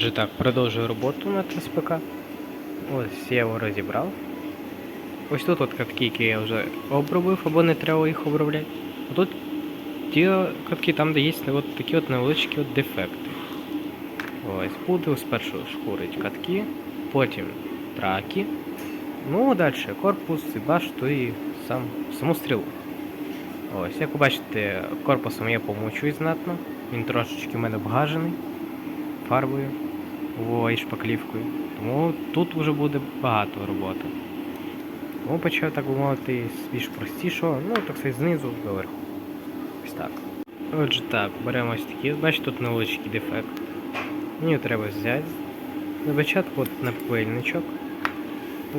Отже так, продовжую роботу над СПК. Ось я його розібрав. Ось тут от катки, які я вже обробив, або не треба їх обробляти. А тут ті катки там, де є от такі от невеличкі от дефекти. Ось, буду спершу шкурить катки, потім траки. Ну, далі корпус, і башту і сам, саму стрілу. Ось, як ви бачите, корпусом я помучуюсь знатно. Він трошечки в мене обгажений фарбою і шпаклівкою. Тому тут вже буде багато роботи. Тому почав, так би мовити, більш простішого, ну так сказати, знизу доверху. Ось так. Отже так, беремо ось такі. Бачите, тут невеличкий дефект. Мені треба взяти. На початку от напильничок.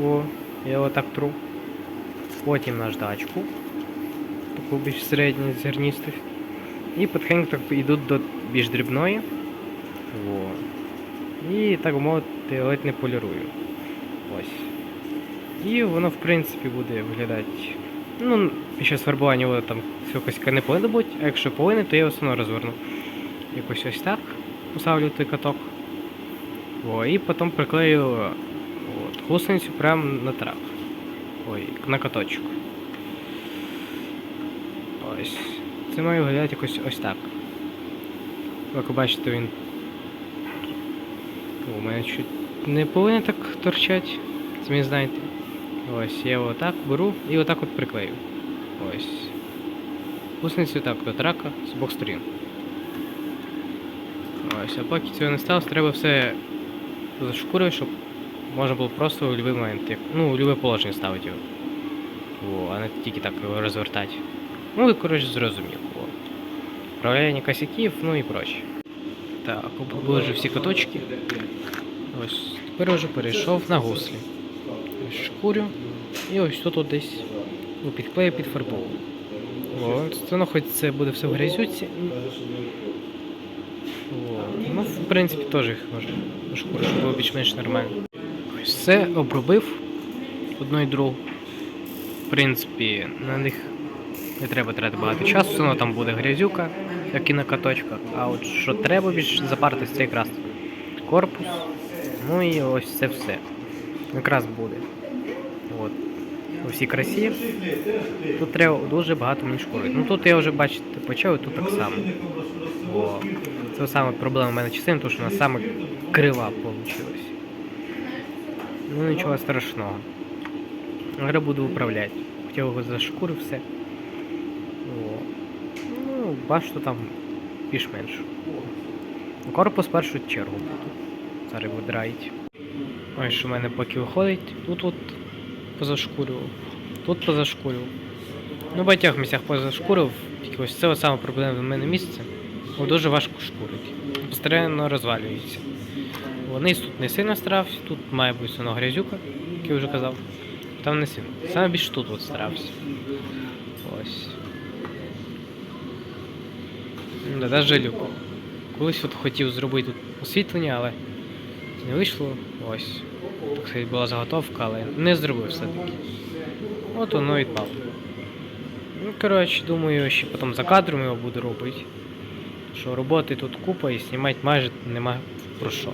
О, я його так тру. Потім наждачку. Таку більш середню зерністу. І потихеньку так йдуть до більш дрібної. Во. І так мовити, ледь не полірую. Ось. І воно, в принципі, буде виглядати. Ну, під час фарбування воно там якось не повинно бути, а якщо повинен, то я все одно розверну. Якось ось так. Поставлю той каток. О, і потім приклею от, гусеницю прямо на трап. Ой, на каточок. Ось. Це має виглядати якось ось так. Як ви бачите, він. У мене чуть не повинен так торчати. Самі знаєте. Ось, я його так беру і отак от приклею. Ось. Гусеницю так до трака з обох сторін. Ось, а поки цього не сталося, треба все зашкурити, щоб можна було просто в будь-який момент, як, ну, в будь-яке положення ставити його. О, а не тільки так його розвертати. Ну і коротше зрозумів. О. Управляння косяків, ну і прочее. Так, обложив всі каточки. Ось, тепер вже перейшов на гуслі. Ось шкурю. І ось тут десь ну, підклею підфарбовую. О, це, ну, хоч це буде все в грязюці. Ну, в принципі, теж їх можна на шкуру, щоб було більш-менш нормально. Ось все обробив одну і другу. В принципі, на них не треба тратити багато часу, все там буде грязюка, як і на каточках. А от що треба більше запаритись, це якраз корпус. Ну і ось це все. Якраз буде. От. У всій красі. Тут треба дуже багато мені шкурити. Ну тут я вже бачите, почав і тут так само. О, це саме проблема в мене частини, тому що вона саме крива вийшла. Ну нічого страшного. Зараз буду управляти. Хотів його зашкурив все. Бачу там більш-менш. Корпус першу чергу буду. Зараз видрають. Ось що в мене поки виходить. Тут от позашкурював. Тут позашкурював. Ну, в багатьох місцях позашкурив, тільки ось це от саме проблемне в мене місце. Бо дуже важко шкурити. Постійно розвалюється. Вниз тут не сильно старався, тут має бути воно грязюка, як я вже казав. Там не сильно. Саме більше тут от старався. Ось. Да, да, жалюк. Колись от хотів зробити освітлення, але не вийшло. Ось. Так сказати, була заготовка, але не зробив все-таки. От воно і відпало. Ну, коротше, думаю, ще потім за кадром його буду робити. Що роботи тут купа і знімати майже нема про що.